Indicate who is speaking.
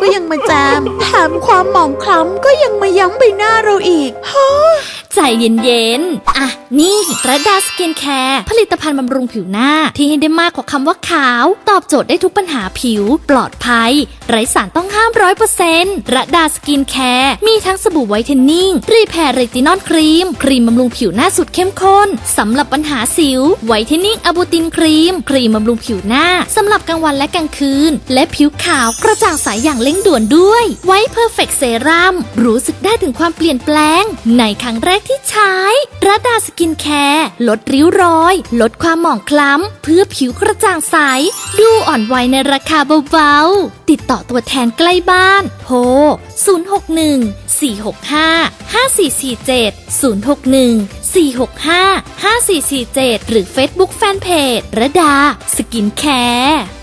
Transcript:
Speaker 1: ก็ยังมาแจม แถมความหมองคล้ำก็ยังมาย้ำใบหน้าเราอีก
Speaker 2: ใจเย็นๆ อะ นี่ระดาสกินแคร์ผลิตภัณฑ์บำรุงผิวหน้าที่ให้ได้มากกว่าคำว่าขาว ตอบโจทย์ได้ทุกปัญหาผิว ปลอดภัย ไร้สารต้องห้ามร้อยเปอร์เซ็นต์ระดาสกินแคร์มีทั้งสบู่ไวท์เทนนิ่ง รีแพร์เรตินอลครีม ครีมบำรุงผิวหน้าสุดเข้มข้นสำหรับปัญหาสิว ไวท์เทนนิ่งอะบูตินครีม ครีมบำรุงผิวหน้าสำหรับกลางวันและกลางคืน และผิวขาวกระจ่างใสอย่างเร่งด่วนด้วย ไวท์เพอร์เฟกเซรั่มรู้สึกได้ถึงความเปลี่ยนแปลง ในครั้งแรกกที่ใช้ระดาสกินแคร์ลดริ้วรอย ลดความหมองคล้ำ เพื่อผิวกระจ่างใส ดูอ่อนวัยในราคาเบาๆ ติดต่อตัวแทนใกล้บ้าน โทร 061 465 5447 061 465 5447 หรือ Facebook Fanpage ระดาสกินแคร์